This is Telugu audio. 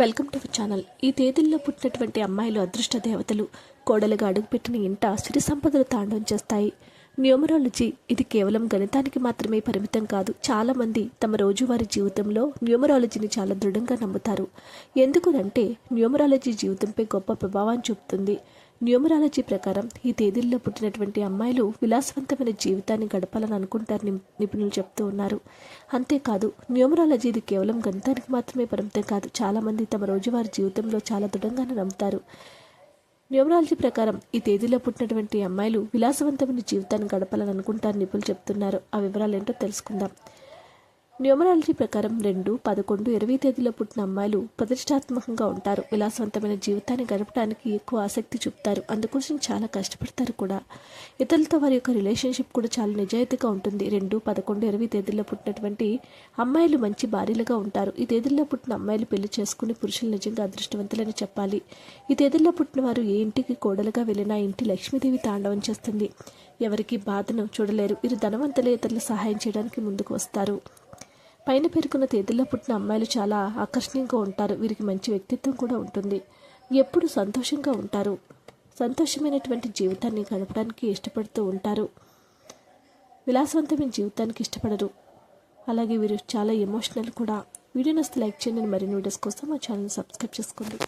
Welcome to channel. ఈ తేదీల్లో పుట్టినటువంటి అమ్మాయిలు అదృష్ట దేవతలు. కోడలుగా అడుగుపెట్టిన ఇంట సిరి సంపదలు తాండవం చేస్తాయి. న్యూమరాలజీ ఇది కేవలం గణితానికి మాత్రమే పరిమితం కాదు. చాలామంది తమ రోజువారీ జీవితంలో న్యూమరాలజీని చాలా దృఢంగా నమ్ముతారు. ఎందుకునంటే న్యూమరాలజీ జీవితంపై గొప్ప ప్రభావాన్ని చూపుతుంది. న్యూమరాలజీ ప్రకారం ఈ తేదీల్లో పుట్టినటువంటి అమ్మాయిలు విలాసవంతమైన జీవితాన్ని గడపాలని అనుకుంటారు నిపుణులు చెప్తూ ఉన్నారు. అంతేకాదు న్యూమరాలజీ ఇది కేవలం గణితానికి మాత్రమే పరిమితం కాదు. చాలామంది తమ రోజువారీ జీవితంలో చాలా దృఢంగానే నమ్ముతారు. న్యూమరాలజీ ప్రకారం ఈ తేదీలో పుట్టినటువంటి అమ్మాయిలు విలాసవంతమైన జీవితాన్ని గడపాలని అనుకుంటారు నిపుణులు చెప్తున్నారు. ఆ వివరాలు ఏంటో తెలుసుకుందాం. న్యూమరాలజీ ప్రకారం రెండు పదకొండు ఇరవై తేదీలో పుట్టిన అమ్మాయిలు ప్రతిష్టాత్మకంగా ఉంటారు. విలాసవంతమైన జీవితాన్ని గడపడానికి ఎక్కువ ఆసక్తి చూపుతారు. అందుకోసం చాలా కష్టపడతారు కూడా. ఇతరులతో వారి యొక్క రిలేషన్షిప్ కూడా చాలా నిజాయితీగా ఉంటుంది. రెండు పదకొండు ఇరవై తేదీల్లో పుట్టినటువంటి అమ్మాయిలు మంచి భార్యలుగా ఉంటారు. ఈ తేదీల్లో పుట్టిన అమ్మాయిలు పెళ్ళి చేసుకుని పురుషులు నిజంగా అదృష్టవంతులని చెప్పాలి. ఈ తేదీల్లో పుట్టిన వారు ఏ ఇంటికి కోడలుగా వెళ్ళినా ఇంటి లక్ష్మీదేవి తాండవం చేస్తుంది. ఎవరికి బాధను చూడలేరు. వీరు ధనవంతులే ఇతరులు సహాయం చేయడానికి ముందుకు వస్తారు. పైన పేర్కొన్న తేదీల్లో పుట్టిన అమ్మాయిలు చాలా ఆకర్షణీయంగా ఉంటారు. వీరికి మంచి వ్యక్తిత్వం కూడా ఉంటుంది. ఎప్పుడు సంతోషంగా ఉంటారు. సంతోషమైనటువంటి జీవితాన్ని గడపడానికి ఇష్టపడుతూ ఉంటారు. విలాసవంతమైన జీవితానికి ఇష్టపడరు. అలాగే వీరు చాలా ఎమోషనల్ కూడా. వీడియో నస్తే లైక్ చేయండి. మరిన్ని వీడియోస్ కోసం మా ఛానల్ సబ్స్క్రైబ్ చేసుకోండి.